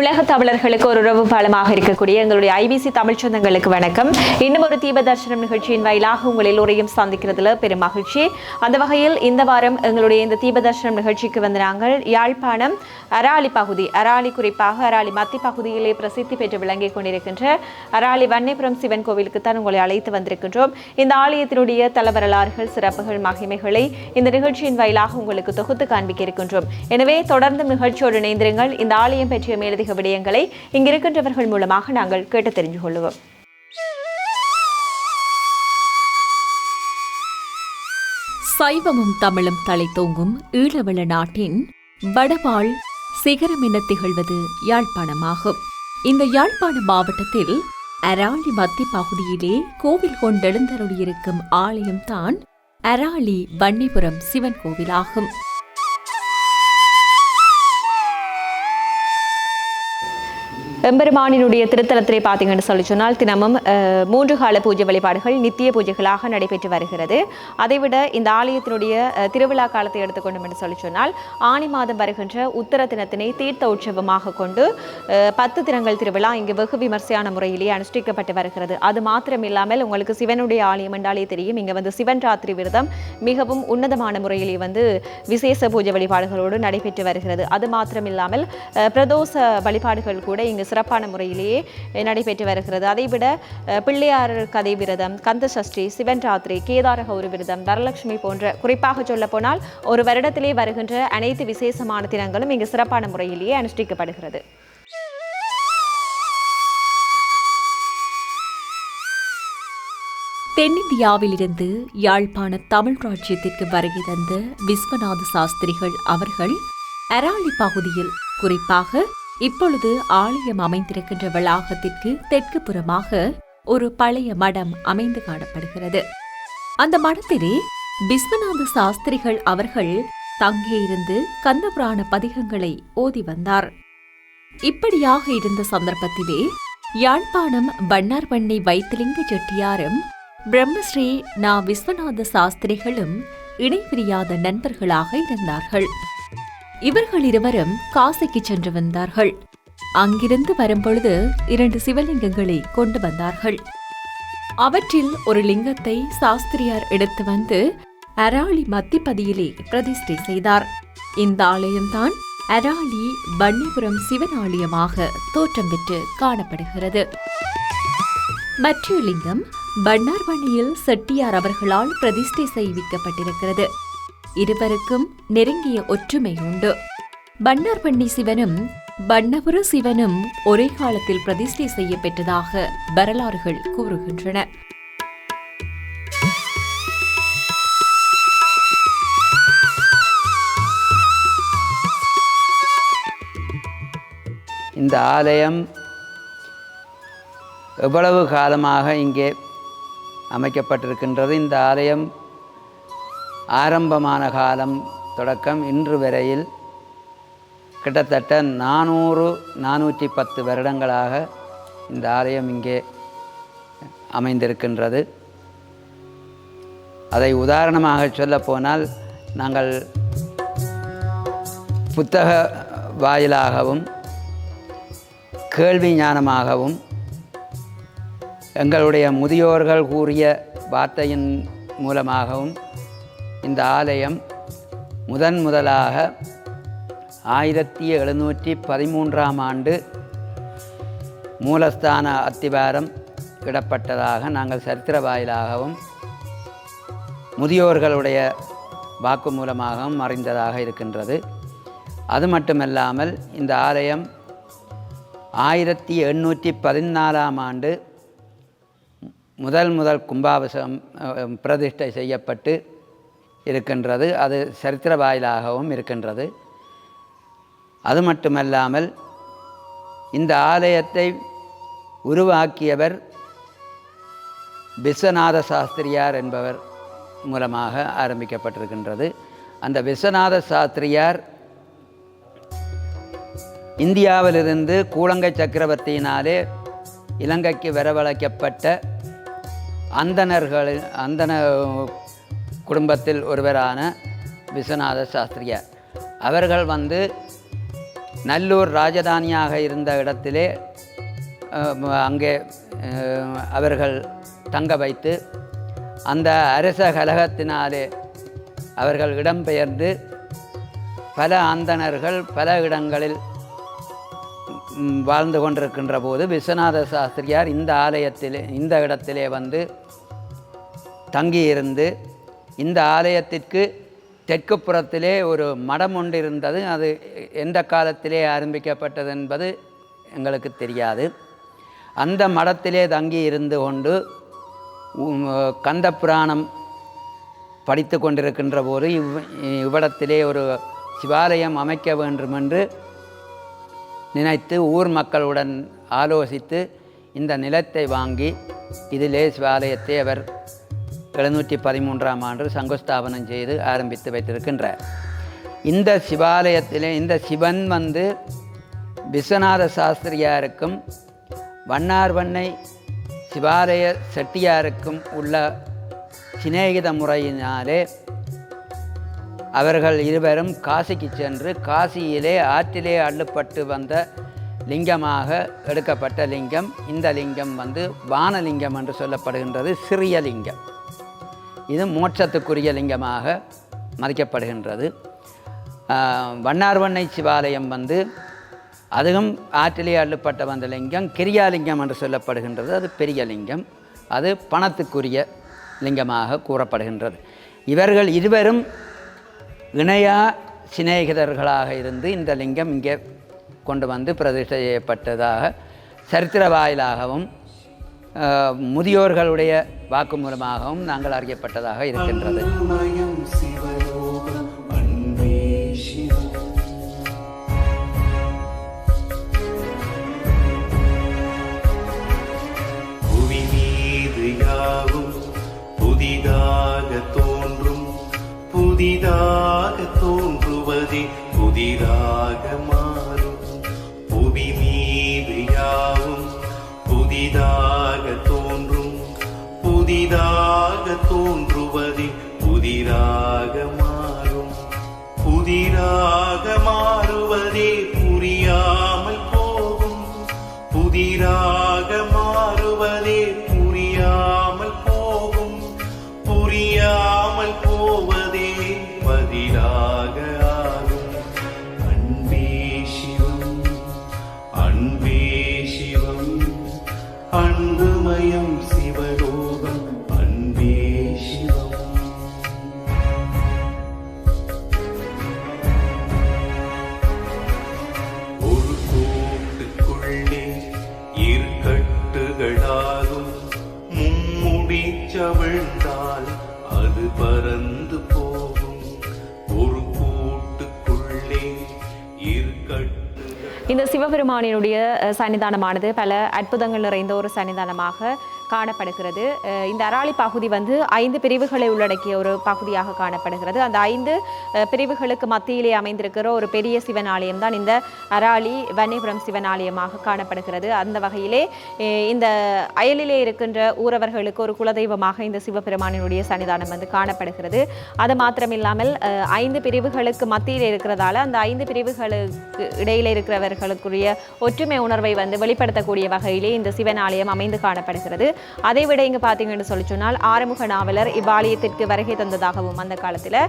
உலக தமிழர்களுக்கு ஒரு உறவு பாலமாக இருக்கக்கூடிய எங்களுடைய ஐபிசி தமிழ் சொந்தங்களுக்கு வணக்கம். இன்னும் ஒரு தீப தரிசனம் நிகழ்ச்சியின் வாயிலாக உங்கள் எல்லோரையும் சந்திக்கிறதுல பெரும் மகிழ்ச்சி. அந்த வகையில் இந்த வாரம் எங்களுடைய இந்த தீப தரிசனம் நிகழ்ச்சிக்கு வந்து நாங்கள் யாழ்ப்பாணம் அராலி பகுதி அராலி குறிப்பாக அராலி மத்தி பகுதியிலே பிரசித்தி பெற்று விளங்கிக் கொண்டிருக்கின்ற அராலி வன்னிபுரம் சிவன் கோவிலுக்கு தான் உங்களை அழைத்து வந்திருக்கின்றோம். இந்த ஆலயத்தினுடைய தலவரலாறுகள் சிறப்புகள் மகிமைகளை இந்த நிகழ்ச்சியின் வாயிலாக உங்களுக்கு தொகுத்து காண்பிக்க இருக்கின்றோம். எனவே தொடர்ந்து நிகழ்ச்சியோடு இணைந்திருங்கள். இந்த ஆலயம் பற்றிய மேலதிக விடயங்களை இங்கிருக்கின்றவர்கள் மூலமாக நாங்கள் கேட்டு தெரிந்து கொள்வோம் சைவமும் தமிழும் தலைத்தோங்கும் ஈழவள நாட்டின் வடவாள் சிகரம் என திகழ்வது யாழ்ப்பாணமாகும். இந்த யாழ்ப்பாண மாவட்டத்தில் அராளி மத்தி பகுதியிலே கோவில் கொண்டெழுந்தருளியிருக்கும் ஆலயம்தான் அராளி வன்னிபுரம் சிவன் கோவிலாகும். எம்பெருமானினுடைய திருத்தலத்திலே பார்த்தீங்கன்னு சொல்லி சொன்னால் தினமும் மூன்று கால பூஜை வழிபாடுகள் நித்திய பூஜைகளாக நடைபெற்று வருகிறது. அதைவிட இந்த ஆலயத்தினுடைய திருவிழா காலத்தை எடுத்துக்கொண்டோம் என்று சொல்லி சொன்னால் ஆனி மாதம் வருகின்ற உத்தர தினத்தினை தீர்த்த உற்சவமாக கொண்டு பத்து தினங்கள் திருவிழா இங்கு வெகு விமர்சையான முறையிலேயே அனுஷ்டிக்கப்பட்டு வருகிறது. அது மாத்திரமில்லாமல் உங்களுக்கு சிவனுடைய ஆலயம் என்றாலே தெரியும். இங்கே வந்து சிவன் ராத்திரி விரதம் மிகவும் உன்னதமான முறையிலே வந்து விசேஷ பூஜை வழிபாடுகளோடு நடைபெற்று வருகிறது. அது மாத்திரமில்லாமல் இல்லாமல் பிரதோஷ வழிபாடுகள் கூட இங்கு சிறப்பான முறையிலேயே நடைபெற்று வருகிறது. அதைவிட பிள்ளையார் கதை விரதம் கந்த சஷ்டி சிவன் ராத்திரி கேதார கௌரி விரதம் வரலட்சுமி போன்ற குறிப்பாக சொல்ல போனால் ஒரு வருடத்திலே வருகின்ற அனைத்து விசேஷமான தினங்களும் இங்கு சிறப்பான முறையிலேயே அனுஷ்டிக்கப்படுகிறது. தென்னிந்தியாவிலிருந்து யாழ்ப்பாண தமிழ் ராஜ்யத்திற்கு வருகை தந்த விஸ்வநாத சாஸ்திரிகள் அவர்கள் அராளி பகுதியில் குறிப்பாக இப்பொழுது ஆலயம் அமைந்திருக்கின்ற வளாகத்திற்கு தெற்கு புறமாக ஒரு பழைய மடம் அமைந்து காணப்படுகிறது. அந்த மடத்திலே விஸ்வநாத சாஸ்திரிகள் அவர்கள் தங்கியிருந்து கந்தபுராண பதிகங்களை ஓதி வந்தார். இப்படியாக இருந்த சந்தர்ப்பத்திலே யாழ்ப்பாணம் வண்ணார்வண்ணை வைத்திலிங்க செட்டியாரும் பிரம்மஸ்ரீ நா விஸ்வநாத சாஸ்திரிகளும் இணைபிரியாத நண்பர்களாக இருந்தார்கள். இவர்கள் இருவரும் காசிக்கு சென்று வந்தார்கள். அங்கிருந்து வரும்பொழுது இரண்டு சிவலிங்கங்களை கொண்டு வந்தார்கள். அவற்றில் ஒரு லிங்கத்தை சாஸ்திரியார் எடுத்து வந்து அராளி மத்திப்பதியிலே பிரதிஷ்டை செய்தார். இந்த ஆலயம்தான் அராளி வன்னிபுரம் சிவன் ஆலயமாக தோற்றம் பெற்று காணப்படுகிறது. மற்ற லிங்கம் பன்னார்வணியில் செட்டியார் அவர்களால் பிரதிஷ்டை செய்விக்கப்பட்டிருக்கிறது. இருவருக்கும் நெருங்கிய ஒற்றுமை உண்டு பன்னார்வண்ணி சிவனும் பன்னபுர சிவனும் ஒரே காலத்தில் பிரதிஷ்டை செய்யப்பெற்றதாக வரலாறுகள் கூறுகின்றன. இந்த ஆலயம் எவ்வளவு காலமாக இங்கே அமைக்கப்பட்டிருக்கின்றது? இந்த ஆலயம் ஆரம்பமான காலம் தொடக்கம் இன்று வரையில் கிட்டத்தட்ட நானூறு நானூற்றி பத்து வருடங்களாக இந்த ஆலயம் இங்கே அமைந்திருக்கின்றது. அதை உதாரணமாக சொல்லப்போனால் நாங்கள் புத்தக வாயிலாகவும் கேள்வி ஞானமாகவும் எங்களுடைய முதியோர்கள் கூறிய வார்த்தையின் மூலமாகவும் இந்த ஆலயம் முதன் முதலாக ஆயிரத்தி எழுநூற்றி பதிமூன்றாம் ஆண்டு மூலஸ்தான அத்திவாரம் இடப்பட்டதாக நாங்கள் சரித்திர வாயிலாகவும் முதியோர்களுடைய வாக்கு மூலமாகவும் அறிந்ததாக இருக்கின்றது. அது மட்டுமல்லாமல் இந்த ஆலயம் ஆயிரத்தி எண்ணூற்றி பதினாலாம் ஆண்டு முதல் முதல் கும்பாபிஷேகம் பிரதிஷ்டை செய்யப்பட்டு இருக்கின்றது. அது சரித்திர வாயிலாகவும் இருக்கின்றது. அது மட்டுமல்லாமல் இந்த ஆலயத்தை உருவாக்கியவர் விஸ்வநாத சாஸ்திரியார் என்பவர் மூலமாக ஆரம்பிக்கப்பட்டிருக்கின்றது. அந்த விஸ்வநாத சாஸ்திரியார் இந்தியாவிலிருந்து கூலங்கை சக்கரவர்த்தியினாலே இலங்கைக்கு வரவழைக்கப்பட்ட அந்தணர்கள் அந்தன குடும்பத்தில் ஒருவரான விஸ்வநாத சாஸ்திரியார் அவர்கள் வந்து நல்லூர் ராஜதானியாக இருந்த இடத்திலே அங்கே அவர்கள் தங்க வைத்து அந்த அரச கலகத்தினாலே அவர்கள் இடம்பெயர்ந்து பல அந்தணர்கள் பல இடங்களில் வாழ்ந்து கொண்டிருக்கின்ற போது விஸ்வநாத சாஸ்திரியார் இந்த ஆலயத்திலே இந்த இடத்திலே வந்து தங்கியிருந்து இந்த ஆலயத்திற்கு தெற்கு புறத்திலே ஒரு மடம் ஒன்று இருந்தது. அது எந்த காலத்திலே ஆரம்பிக்கப்பட்டது என்பது எங்களுக்கு தெரியாது. அந்த மடத்திலே தங்கி இருந்து கொண்டு கந்த புராணம் படித்து கொண்டிருக்கின்ற போது இவ் இவ்விடத்திலே ஒரு சிவாலயம் அமைக்க வேண்டும் என்று நினைத்து ஊர் மக்களுடன் ஆலோசித்து இந்த நிலத்தை வாங்கி இதிலே சிவாலயத்தை அவர் எழுநூற்றி பதிமூன்றாம் ஆண்டு சங்குஸ்தாபனம் செய்து ஆரம்பித்து வைத்திருக்கின்றார். இந்த சிவாலயத்திலே இந்த சிவன் வந்து விஸ்வநாத சாஸ்திரியாருக்கும் வண்ணார்வண்ணை சிவாலய செட்டியாருக்கும் உள்ள சிநேகித முறையினாலே அவர்கள் இருவரும் காசிக்கு சென்று காசியிலே ஆற்றிலே அள்ளுப்பட்டு வந்த லிங்கமாக எடுக்கப்பட்ட லிங்கம். இந்த லிங்கம் வந்து வானலிங்கம் என்று சொல்லப்படுகின்றது சிறிய லிங்கம். இது மோட்சத்துக்குரிய லிங்கமாக மதிக்கப்படுகின்றது. வண்ணார்வண்ணை சிவாலயம் வந்து அதுவும் ஆற்றிலே அள்ளுப்பட்ட வந்த லிங்கம் கிரியாலிங்கம் என்று சொல்லப்படுகின்றது. அது பெரிய லிங்கம். அது பணத்துக்குரிய லிங்கமாக கூறப்படுகின்றது. இவர்கள் இருவரும் இணையா சிநேகிதர்களாக இருந்து இந்த லிங்கம் இங்கே கொண்டு வந்து பிரதிஷ்டை செய்யப்பட்டதாக சரித்திர வாயிலாகவும் முதியோர்களுடைய வாக்குமூலமாகவும் நாங்கள் அறியப்பட்டதாக இருக்கின்றது. புதிதாக தோன்றும் புதிதாக தோன்றுவதே புதிதாக புதிராக மாறும். புதிராக மாறுவதே இந்த சிவபெருமானினுடைய சன்னிதானமானது. பல அற்புதங்கள் நிறைந்த ஒரு சன்னிதானமாக காணப்படுகிறது. இந்த அராளி பகுதி வந்து ஐந்து பிரிவுகளை உள்ளடக்கிய ஒரு பகுதியாக காணப்படுகிறது. அந்த ஐந்து பிரிவுகளுக்கு மத்தியிலே அமைந்திருக்கிற ஒரு பெரிய சிவன் ஆலயம் தான் இந்த அராளி வன்னிபுரம் சிவன் ஆலயமாக காணப்படுகிறது. அந்த வகையிலே இந்த அயலிலே இருக்கின்ற ஊரவர்களுக்கு ஒரு குலதெய்வமாக இந்த சிவபெருமானினுடைய சன்னிதானம் வந்து காணப்படுகிறது. அது மாத்திரமில்லாமல் ஐந்து பிரிவுகளுக்கு மத்தியில் இருக்கிறதால அந்த ஐந்து பிரிவுகளுக்கு இடையில இருக்கிறவர்களுக்குரிய ஒற்றுமை உணர்வை வந்து வெளிப்படுத்தக்கூடிய வகையிலே இந்த சிவன் ஆலயம் அமைந்து காணப்படுகிறது. அதை விட இங்கே பார்த்தீங்கன்னு சொல்லி சொன்னால் ஆறுமுக நாவலர் இவ்வாலயத்திற்கு வருகை தந்ததாகவும் அந்த காலத்தில்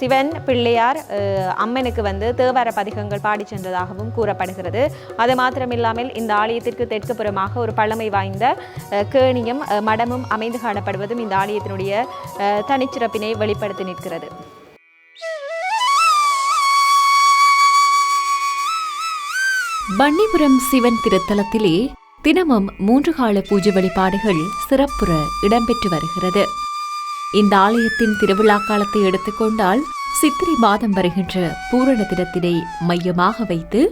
சிவன் பிள்ளையார் அம்மனுக்கு வந்து தேவார பதிகங்கள் பாடி சென்றதாகவும் கூறப்படுகிறது. அது மாத்திரமில்லாமல் இந்த ஆலயத்திற்கு தெற்கு புறமாக ஒரு பழமை வாய்ந்த கேணியும் மடமும் அமைந்து காணப்படுவதும் இந்த ஆலயத்தினுடைய தனிச்சிறப்பினை வெளிப்படுத்தி நிற்கிறது. பன்னிபுரம் சிவன் திருத்தலத்திலே தினமும் மூன்று கால பூஜை வழிபாடுகள் சிறப்புற இடம்பெற்று வருகிறது. இந்த ஆலயத்தின் திருவிழா காலத்தை எடுத்துக்கொண்டால் சித்திரை மாதம் வருகின்ற பூரண தினத்தினை மையமாக வைத்து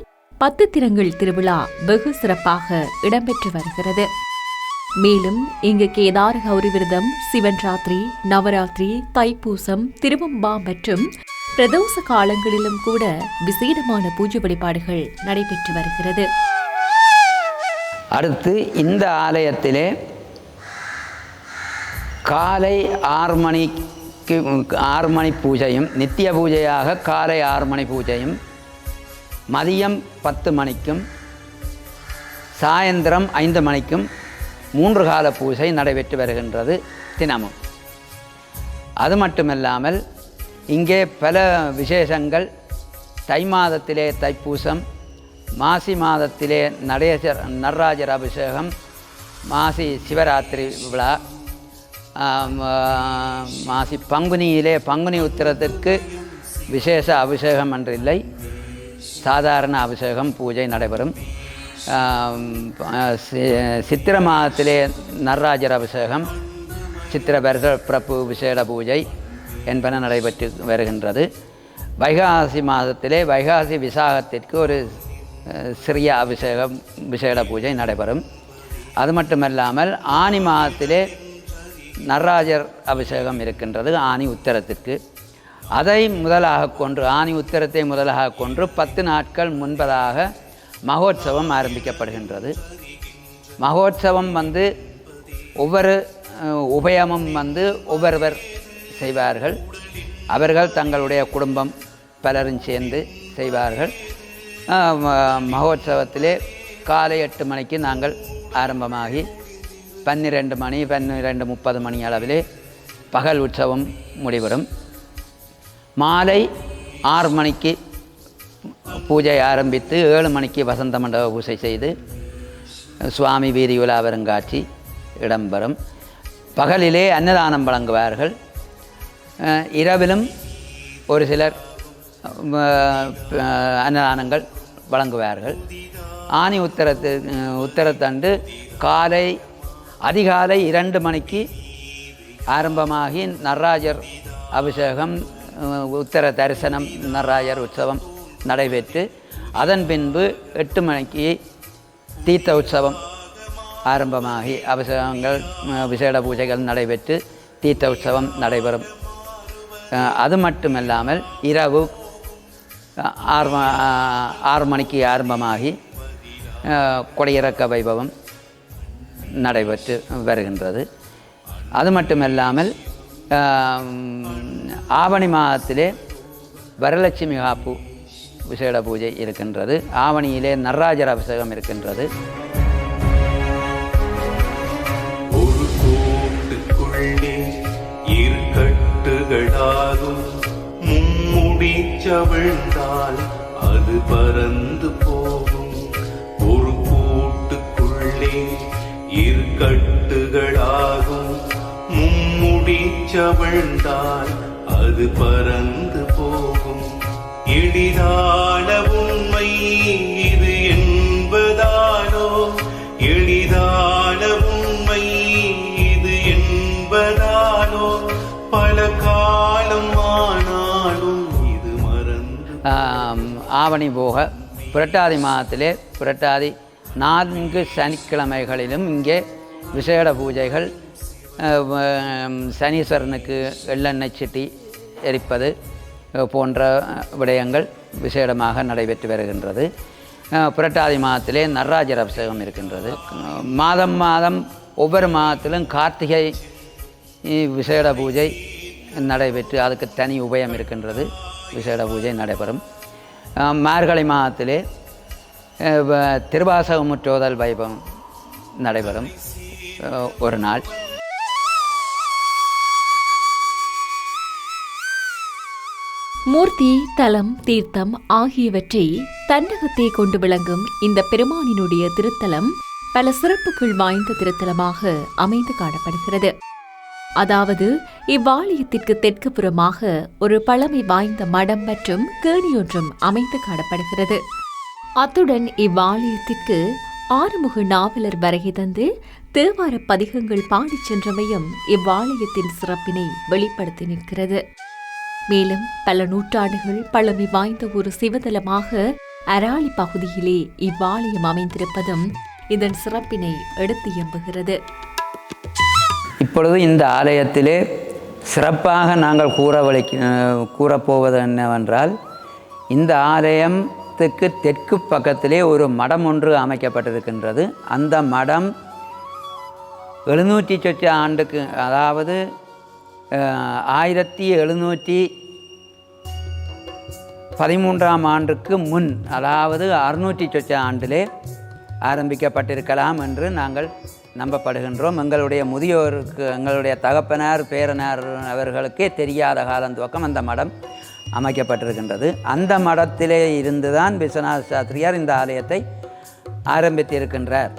பத்து தினங்கள் திருவிழா வெகு சிறப்பாக இடம்பெற்று வருகிறது. மேலும் இங்கு கேதார் கௌரி விரதம் சிவன் ராத்திரி நவராத்திரி தைப்பூசம் திருவம்பா மற்றும் பிரதோஷ காலங்களிலும் கூட விசேடமான பூஜை வழிபாடுகள் நடைபெற்று வருகிறது. அடுத்து இந்த ஆலயத்திலே காலை ஆறு மணிக்கு ஆறு மணி பூஜையும் நித்திய பூஜையாக காலை ஆறு மணி பூஜையும் மதியம் பத்து மணிக்கும் சாயந்தரம் ஐந்து மணிக்கும் மூன்று கால பூஜை நடைபெற்று வருகின்றது தினமும். அது மட்டுமல்லாமல் இங்கே பல விசேஷங்கள் தை மாதத்திலே தைப்பூசம் மாசி மாதத்திலே நடேசர் நடராஜர் அபிஷேகம் மாசி சிவராத்திரி விழா. மாசி பங்குனியிலே பங்குனி உத்திரத்திற்கு விசேஷ அபிஷேகம் என்றில்லை. சாதாரண அபிஷேகம் பூஜை நடைபெறும். சி- சித்திர மாதத்திலே நடராஜர் அபிஷேகம் சித்திர வருட பிரபு விசேட பூஜை என்பன நடைபெற்று வருகின்றது. வைகாசி மாதத்திலே வைகாசி விசாகத்திற்கு ஒரு சிறிய அபிஷேகம் விசேட பூஜை நடைபெறும். அது மட்டுமல்லாமல் ஆனி மாதத்திலே நடராஜர் அபிஷேகம் இருக்கின்றது ஆனி உத்தரத்திற்கு. அதை முதலாக கொன்று ஆனி உத்தரத்தை முதலாக கொன்று பத்து நாட்கள் முன்பதாக மகோத்சவம் ஆரம்பிக்கப்படுகின்றது. மகோத்சவம் வந்து ஒவ்வொரு உபயமும் வந்து ஒவ்வொருவர் செய்வார்கள். அவர்கள் தங்களுடைய குடும்பம் பலரும் சேர்ந்து செய்வார்கள். மகோத்சவத்திலே காலை எட்டு மணிக்கு நாங்கள் ஆரம்பமாகி பன்னிரெண்டு மணி பன்னிரெண்டு முப்பது மணி அளவிலே பகல் உற்சவம் முடிவரும். மாலை ஆறு மணிக்கு பூஜை ஆரம்பித்து ஏழு மணிக்கு வசந்த மண்டப பூஜை செய்து சுவாமி வீதி உலா வருங்காட்சி இடம்பெறும். பகலிலே அன்னதானம் வழங்குவார்கள். இரவிலும் ஒரு சிலர் அன்னதானங்கள் வழங்குவார்கள். ஆனி உத்தரத்து அஹ், உத்தரத்தன்று காலை அதிகாலை இரண்டு மணிக்கு ஆரம்பமாகி நடராஜர் அபிஷேகம் உத்தர தரிசனம் நடராஜர் உற்சவம் நடைபெற்று அதன் பின்பு எட்டு மணிக்கு தீர்த்த உற்சவம் ஆரம்பமாகி அபிஷேகங்கள் விசேட பூஜைகள் நடைபெற்று தீர்த்த உற்சவம் நடைபெறும். அது மட்டுமல்லாமல் இரவு ஆறு ஆறு மணிக்கு ஆரம்பமாகி கொடையிறக்க வைபவம் நடைபெற்று வருகின்றது. அது மட்டுமல்லாமல் ஆவணி மாதத்திலே வரலட்சுமி காப்பு விசேட பூஜை இருக்கின்றது. ஆவணியிலே நடராஜர் அபிஷேகம் இருக்கின்றது. ஒரு கூட்டுக்குள்ளே கட்டுகளாகும் அது பறந்து போகும். ஒரு கூட்டுக்குள்ளே இருக்கட்டுகளாகும். மும்முடி சவிழ்ந்தால் அது பறந்து போகும். எளிதானவும் ஆவணி போக புரட்டாதி மாதத்திலே புரட்டாதி நான்கு சனிக்கிழமைகளிலும் இங்கே விசேட பூஜைகள் சனீஸ்வரனுக்கு வெள்ளெண்ணெய் சிட்டி எரிப்பது போன்ற விடயங்கள் விசேடமாக நடைபெற்று வருகின்றது. புரட்டாதி மாதத்திலே நடராஜர் அபிஷேகம் இருக்கின்றது. மாதம் மாதம் ஒவ்வொரு மாதத்திலும் கார்த்திகை விசேட பூஜை நடைபெற்று அதுக்கு தனி உபயம் இருக்கின்றது. விசேட பூஜை நடைபெறும். மார்கழி மாதத்திலே திருவாசகம் வ- திருவாசகமுற்றோதல் வைபவம் நடைபெறும் ஒரு நாள். மூர்த்தி தலம் தீர்த்தம் ஆகியவற்றை தன்னகத்தே கொண்டு விளங்கும் இந்த பெருமானினுடைய திருத்தலம் பல சிறப்புகள் வாய்ந்த திருத்தலமாக அமைந்து காணப்படுகிறது. அதாவது இவ்வாலயத்திற்கு தெற்கு புறமாக ஒரு பழமை வாய்ந்த மடம் மற்றும் கேணியொன்றும் அமைத்து காணப்படுகிறது. அத்துடன் இவ்வாலயத்திற்கு ஆறுமுக நாவலர் வருகை தந்து தேவார பதிகங்கள் பாடிச் சென்றமையும் இவ்வாலயத்தின் சிறப்பினை வெளிப்படுத்தி நிற்கிறது. மேலும் பல நூற்றாண்டுகள் பழமை வாய்ந்த ஒரு சிவதலமாக அராளி பகுதியிலே இவ்வாலயம் அமைந்திருப்பதும் இதன் சிறப்பினை எடுத்து எம்புகிறது இப்பொழுது இந்த ஆலயத்திலே சிறப்பாக நாங்கள் கூற வழி கூறப்போவது என்னவென்றால் இந்த ஆலயத்துக்கு தெற்கு பக்கத்திலே ஒரு மடம் ஒன்று அமைக்கப்பட்டிருக்கின்றது. அந்த மடம் எழுநூற்றி சொச்ச ஆண்டுக்கு அதாவது ஆயிரத்தி எழுநூற்றி பதிமூன்றாம் ஆண்டுக்கு முன் அதாவது அறுநூற்றி சொச்ச ஆண்டிலே ஆரம்பிக்கப்பட்டிருக்கலாம் என்று நாங்கள் நம்பப்படுகின்றோம். எங்களுடைய முதியோருக்கு எங்களுடைய தகப்பனார் பேரனார் அவர்களுக்கே தெரியாத காலம் துவக்கம் அந்த மடம் அமைக்கப்பட்டிருக்கின்றது. அந்த மடத்திலே இருந்து தான் விஸ்வநாத சாஸ்திரியார் இந்த ஆலயத்தை ஆரம்பித்திருக்கின்றார்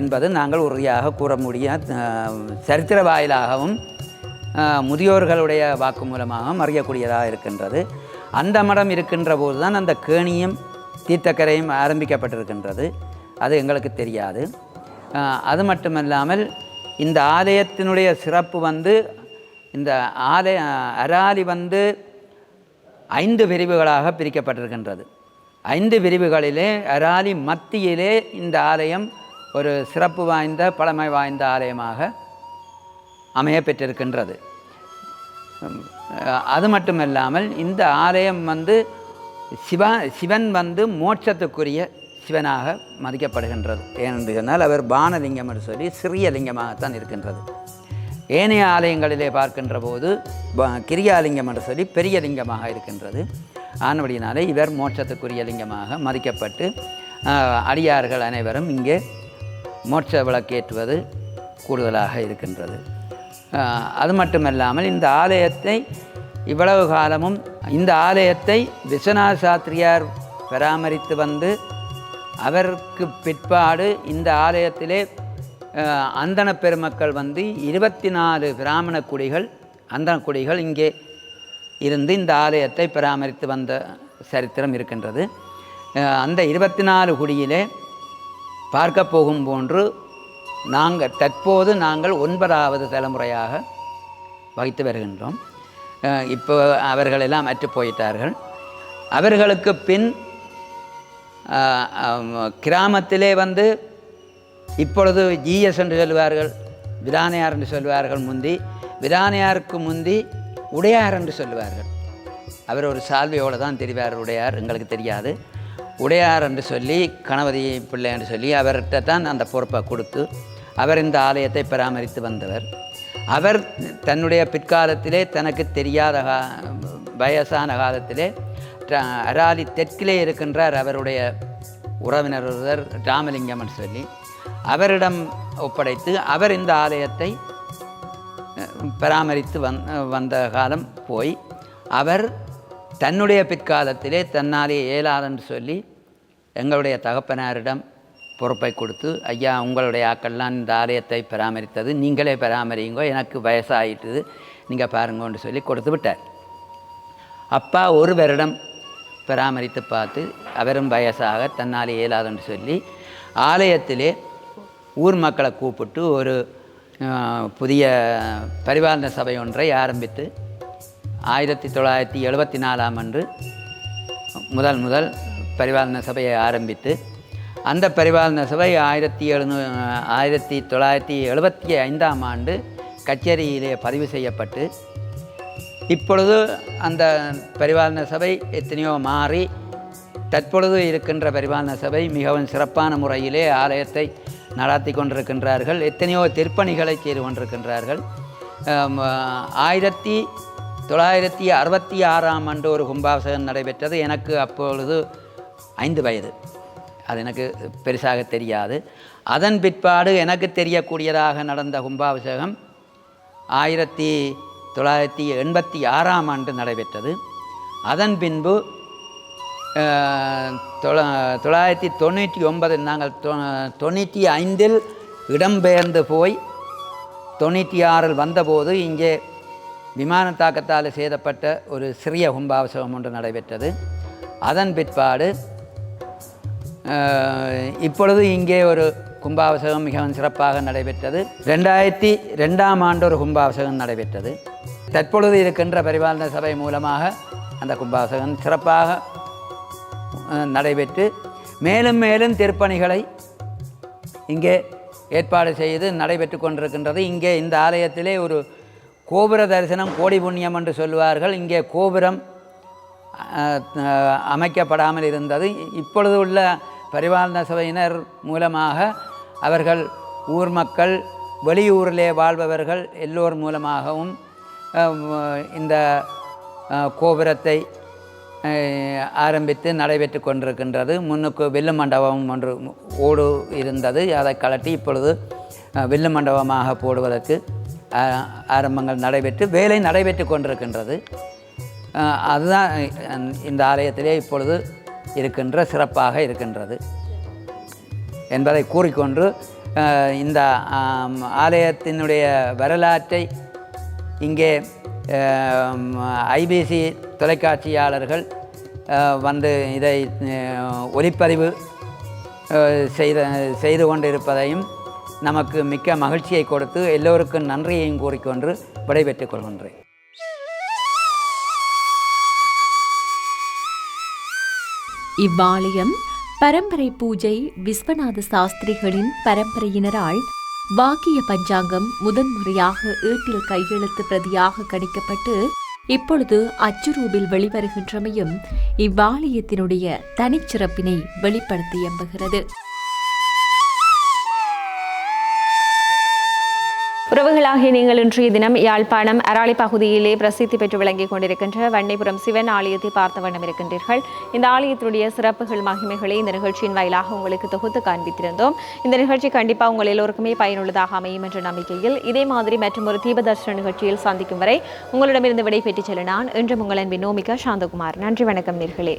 என்பது நாங்கள் உறுதியாக கூற முடிய சரித்திர வாயிலாகவும் முதியோர்களுடைய வாக்கு மூலமாகவும் அறியக்கூடியதாக இருக்கின்றது. அந்த மடம் இருக்கின்ற போது தான் அந்த கேணியும் தீர்த்தக்கரையும் ஆரம்பிக்கப்பட்டிருக்கின்றது. அது எங்களுக்கு தெரியாது. அது மட்டுமல்லாமல் இந்த ஆலயத்தினுடைய சிறப்பு வந்து இந்த ஆலய அராலி வந்து ஐந்து பிரிவுகளாக பிரிக்கப்பட்டிருக்கின்றது. ஐந்து பிரிவுகளிலே அராலி மத்தியிலே இந்த ஆலயம் ஒரு சிறப்பு வாய்ந்த பழமை வாய்ந்த ஆலயமாக அமைய பெற்றிருக்கின்றது. அது மட்டுமல்லாமல் இந்த ஆலயம் வந்து சிவா சிவன் வந்து மோட்சத்துக்குரிய சிவனாக மதிக்கப்படுகின்றது. ஏனென்று சொன்னால் அவர் பானலிங்கம் என்று சொல்லி சிறிய லிங்கமாகத்தான் இருக்கின்றது. ஏனைய ஆலயங்களிலே பார்க்கின்ற போது கிரியாலிங்கம் என்று சொல்லி பெரிய லிங்கமாக இருக்கின்றது. ஆனபடியினாலே இவர் மோட்சத்துக்குரிய லிங்கமாக மதிக்கப்பட்டு அடியார்கள் அனைவரும் இங்கே மோட்ச விளக்கேற்றுவது கூடுதலாக இருக்கின்றது. அது மட்டுமல்லாமல் இந்த ஆலயத்தை இவ்வளவு காலமும் இந்த ஆலயத்தை விஸ்வநாத சாஸ்திரியார் பராமரித்து வந்து அவருக்கு பிற்பாடு இந்த ஆலயத்திலே அந்தன பெருமக்கள் வந்து இருபத்தி நாலு பிராமண குடிகள் அந்தன குடிகள் இங்கே இருந்து இந்த ஆலயத்தை பராமரித்து வந்த சரித்திரம் இருக்கின்றது. அந்த இருபத்தி நாலு குடியிலே பார்க்க போகும் போன்று நாங்கள் தற்போது நாங்கள் ஒன்பதாவது தலைமுறையாக வகித்து வருகின்றோம். இப்போ அவர்கள் எல்லாம் அற்று போயிட்டார்கள். அவர்களுக்கு பின் கிராமத்திலே வந்து இப்பொழுது ஜிஎஸ் என்று சொல்வார்கள் விதானையார் என்று சொல்வார்கள் முந்தி விதானையாருக்கு முந்தி உடையார் என்று சொல்லுவார்கள் அவர் ஒரு சால்வையோடு தான் தெரிவார் உடையார் எங்களுக்கு தெரியாது. உடையார் என்று சொல்லி கணபதி பிள்ளை என்று சொல்லி அவர்கிட்ட தான் அந்த பொறுப்பை கொடுத்து அவர் இந்த ஆலயத்தை பராமரித்து வந்தவர். அவர் தன்னுடைய பிற்காலத்திலே தனக்கு தெரியாத கா வயசான காலத்திலே அராலி தெற்கிலே இருக்கின்றார் அவருடைய உறவினர் ஒருவர் ராமலிங்கம்னு சொல்லி. அவரிடம் ஒப்படைத்து அவர் இந்த ஆலயத்தை பராமரித்து வந் வந்த காலம் போய் அவர் தன்னுடைய பிற்காலத்திலே தன்னாலே இயலாதென்று சொல்லி எங்களுடைய தகப்பனாரிடம் பொறுப்பை கொடுத்து ஐயா உங்களுடைய ஆக்கள்லாம் இந்த ஆலயத்தை பராமரித்தது நீங்களே பராமரிங்க எனக்கு வயசாயிட்டுது நீங்கள் பாருங்கன்னு சொல்லி கொடுத்து விட்டார். அப்பா ஒரு வருடம் பராமரித்து பார்த்து அவரும் வயசாக தன்னால் இயலாதுன்னு சொல்லி ஆலயத்திலே ஊர் மக்களை கூப்பிட்டு ஒரு புதிய பரிபாலன சபை ஒன்றை ஆரம்பித்து ஆயிரத்தி தொள்ளாயிரத்தி எழுபத்தி நாலாம் ஆண்டு முதல் முதல் பரிபாலன சபையை ஆரம்பித்து அந்த பரிபாலன சபை ஆயிரத்தி எழுநூ ஆயிரத்தி தொள்ளாயிரத்தி எழுபத்தி ஐந்தாம் ஆண்டு கச்சேரியிலே பதிவு செய்யப்பட்டு இப்பொழுது அந்த பரிபாலன சபை எத்தனையோ மாறி தற்பொழுது இருக்கின்ற பரிபாலன சபை மிகவும் சிறப்பான முறையிலே ஆலயத்தை நடாத்தி கொண்டிருக்கின்றார்கள். எத்தனையோ திருப்பணிகளை செய்து கொண்டிருக்கின்றார்கள். ஆயிரத்தி தொள்ளாயிரத்தி அறுபத்தி ஆறாம் ஆண்டு ஒரு கும்பாபிஷேகம் நடைபெற்றது. எனக்கு அப்பொழுது ஐந்து வயது. அது எனக்கு பெருசாக தெரியாது. அதன் பிற்பாடு எனக்கு தெரியக்கூடியதாக நடந்த கும்பாபிஷேகம் ஆயிரத்தி தொள்ளாயிரத்தி எண்பத்தி ஆறாம் ஆண்டு நடைபெற்றது. அதன் பின்பு தொள்ளாயிரத்தி தொண்ணூற்றி ஒன்பது நாங்கள் தொ- தொண்ணூற்றி ஐந்தில் இடம்பெயர்ந்து போய் தொண்ணூற்றி ஆறில் வந்தபோது இங்கே விமான தாக்கத்தால் சேதப்பட்ட ஒரு சிறிய கும்பாபிஷேகம் ஒன்று நடைபெற்றது. அதன் பிற்பாடு இப்பொழுது இங்கே ஒரு கும்பாபிஷேகம் மிகவும் சிறப்பாக நடைபெற்றது. ரெண்டாயிரத்தி ரெண்டாம் ஆண்டு ஒரு கும்பாபிஷேகம் நடைபெற்றது. தற்பொழுது இருக்கின்ற பரிபாலன சபை மூலமாக அந்த கும்பாபிஷேகம் சிறப்பாக நடைபெற்று மேலும் மேலும் திருப்பணிகளை இங்கே ஏற்பாடு செய்து நடைபெற்று கொண்டிருக்கின்றது. இங்கே இந்த ஆலயத்திலே ஒரு கோபுர தரிசனம் கோடி புண்ணியம் என்று சொல்வார்கள் இங்கே கோபுரம் அமைக்கப்படாமல் இருந்தது. இப்பொழுது உள்ள பரிபாலன சபையினர் மூலமாக அவர்கள் ஊர் மக்கள் வெளியூரிலே வாழ்பவர்கள் எல்லோர் மூலமாகவும் இந்த கோபுரத்தை ஆரம்பித்து நடைபெற்று கொண்டிருக்கின்றது. முன்னுக்கு வில்லு மண்டபம் ஒன்று ஓடு இருந்தது. அதை கலட்டி இப்பொழுது வில்லு மண்டபமாக போடுவதற்கு ஆரம்பங்கள் நடைபெற்று வேலை நடைபெற்று கொண்டிருக்கின்றது. அதுதான் இந்த ஆலயத்திலே இப்பொழுது இருக்கின்ற சிறப்பாக இருக்கின்றது. என்பதை கூறிக்கொண்டு இந்த ஆலயத்தினுடைய வரலாற்றை இங்கே ஐபிசி தொலைக்காட்சியாளர்கள் வந்து இதை ஒளிப்பதிவு ஒலிப்பதிவு செய்த செய்து கொண்டிருப்பதையும் நமக்கு மிக்க மகிழ்ச்சியை கொடுத்து எல்லோருக்கும் நன்றியையும் கூறிக்கொண்டு விடைபெற்றுக் கொள்கின்றேன். இவ்வாலயம் பரம்பரை பூஜை விஸ்வநாத சாஸ்திரிகளின் பரம்பரையினரால் வாக்கிய பஞ்சாங்கம் முதன்முறையாக ஏட்டில் கையெழுத்து பிரதியாக கணிக்கப்பட்டு இப்பொழுது அச்சுரூபில் வெளிவருகின்றமையும் இவ்வாலயத்தினுடைய தனிச்சிறப்பினை வெளிப்படுத்தி எம்புகிறது. உறவுகளாகிய நீங்கள் இன்றைய தினம் யாழ்ப்பாணம் அராளி பகுதியிலே பிரசித்தி பெற்று விளங்கிக் கொண்டிருக்கின்ற வண்ணைபுரம் சிவன் ஆலயத்தை பார்த்த வண்ணம் இருக்கின்றீர்கள். இந்த ஆலயத்தினுடைய சிறப்புகள் மகிமைகளை இந்த நிகழ்ச்சியின் வாயிலாக உங்களுக்கு தொகுத்து காண்பித்திருந்தோம். இந்த நிகழ்ச்சி கண்டிப்பாக உங்கள் எல்லோருக்குமே பயனுள்ளதாக அமையும் என்ற நம்பிக்கையில் இதே மாதிரி மற்றும் ஒரு தீபதர்ஷன நிகழ்ச்சியில் சந்திக்கும் வரை உங்களிடமிருந்து விடைபெற்று செல்ல நான் இன்றும் உங்கள் அன்பின் நோமிகா சாந்தகுமார். நன்றி வணக்கம் நேர்களே.